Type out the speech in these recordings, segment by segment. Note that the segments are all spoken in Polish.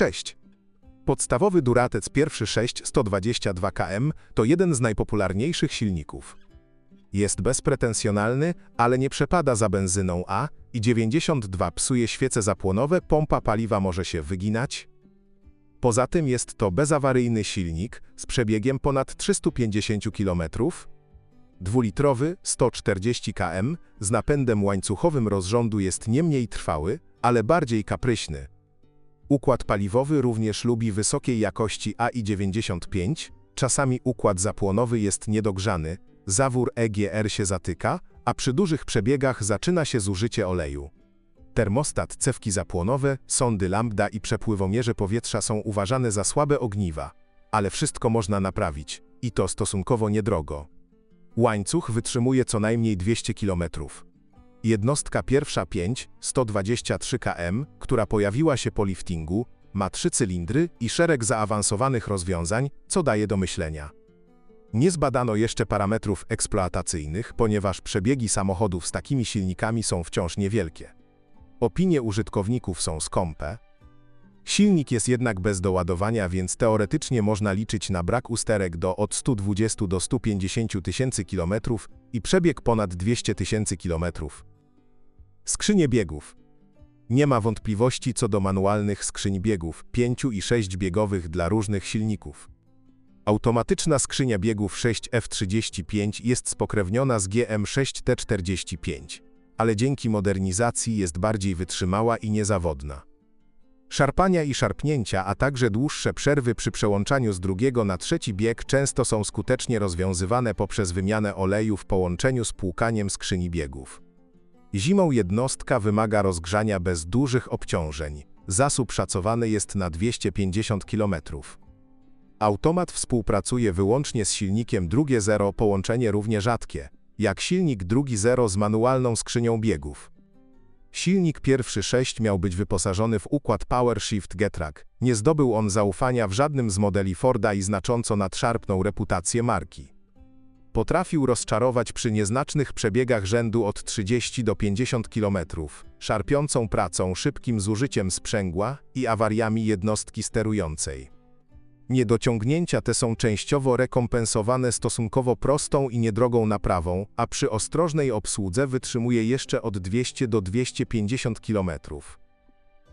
Cześć! Podstawowy Duratec pierwszy 6 122 km to jeden z najpopularniejszych silników. Jest bezpretensjonalny, ale nie przepada za benzyną A i 92 psuje świece zapłonowe, pompa paliwa może się wyginać. Poza tym jest to bezawaryjny silnik z przebiegiem ponad 350 km, dwulitrowy 140 km z napędem łańcuchowym rozrządu jest nie mniej trwały, ale bardziej kapryśny. Układ paliwowy również lubi wysokiej jakości AI95, czasami układ zapłonowy jest niedogrzany, zawór EGR się zatyka, a przy dużych przebiegach zaczyna się zużycie oleju. Termostat, cewki zapłonowe, sondy lambda i przepływomierze powietrza są uważane za słabe ogniwa, ale wszystko można naprawić, i to stosunkowo niedrogo. Łańcuch wytrzymuje co najmniej 200 km. Jednostka pierwsza 5, 123 km, która pojawiła się po liftingu, ma trzy cylindry i szereg zaawansowanych rozwiązań, co daje do myślenia. Nie zbadano jeszcze parametrów eksploatacyjnych, ponieważ przebiegi samochodów z takimi silnikami są wciąż niewielkie. Opinie użytkowników są skąpe. Silnik jest jednak bez doładowania, więc teoretycznie można liczyć na brak usterek do od 120 do 150 tysięcy kilometrów i przebieg ponad 200 tysięcy kilometrów. Skrzynie biegów. Nie ma wątpliwości co do manualnych skrzyń biegów, 5 i 6 biegowych dla różnych silników. Automatyczna skrzynia biegów 6F35 jest spokrewniona z GM6T45, ale dzięki modernizacji jest bardziej wytrzymała i niezawodna. Szarpania i szarpnięcia, a także dłuższe przerwy przy przełączaniu z drugiego na trzeci bieg często są skutecznie rozwiązywane poprzez wymianę oleju w połączeniu z płukaniem skrzyni biegów. Zimą jednostka wymaga rozgrzania bez dużych obciążeń. Zasób szacowany jest na 250 km. Automat współpracuje wyłącznie z silnikiem drugie zero, połączenie równie rzadkie, jak silnik drugi zero z manualną skrzynią biegów. Silnik pierwszy 6 miał być wyposażony w układ PowerShift Getrack. Nie zdobył on zaufania w żadnym z modeli Forda i znacząco nadszarpnął reputację marki. Potrafił rozczarować przy nieznacznych przebiegach rzędu od 30 do 50 km, szarpiącą pracą, szybkim zużyciem sprzęgła i awariami jednostki sterującej. Niedociągnięcia te są częściowo rekompensowane stosunkowo prostą i niedrogą naprawą, a przy ostrożnej obsłudze wytrzymuje jeszcze od 200 do 250 km.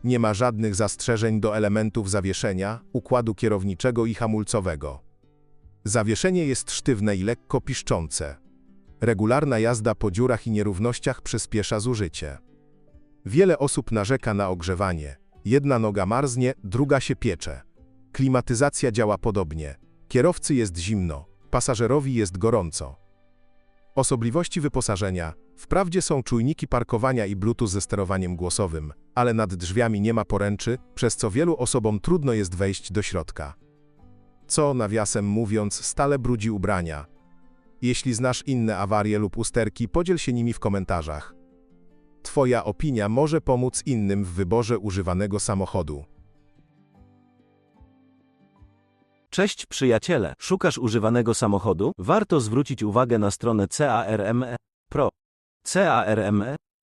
Nie ma żadnych zastrzeżeń do elementów zawieszenia, układu kierowniczego i hamulcowego. Zawieszenie jest sztywne i lekko piszczące. Regularna jazda po dziurach i nierównościach przyspiesza zużycie. Wiele osób narzeka na ogrzewanie. Jedna noga marznie, druga się piecze. Klimatyzacja działa podobnie. Kierowcy jest zimno, pasażerowi jest gorąco. Osobliwości wyposażenia. Wprawdzie są czujniki parkowania i Bluetooth ze sterowaniem głosowym, ale nad drzwiami nie ma poręczy, przez co wielu osobom trudno jest wejść do środka. Co, nawiasem mówiąc, stale brudzi ubrania. Jeśli znasz inne awarie lub usterki, podziel się nimi w komentarzach. Twoja opinia może pomóc innym w wyborze używanego samochodu. Cześć przyjaciele, szukasz używanego samochodu? Warto zwrócić uwagę na stronę CARME Pro. CARME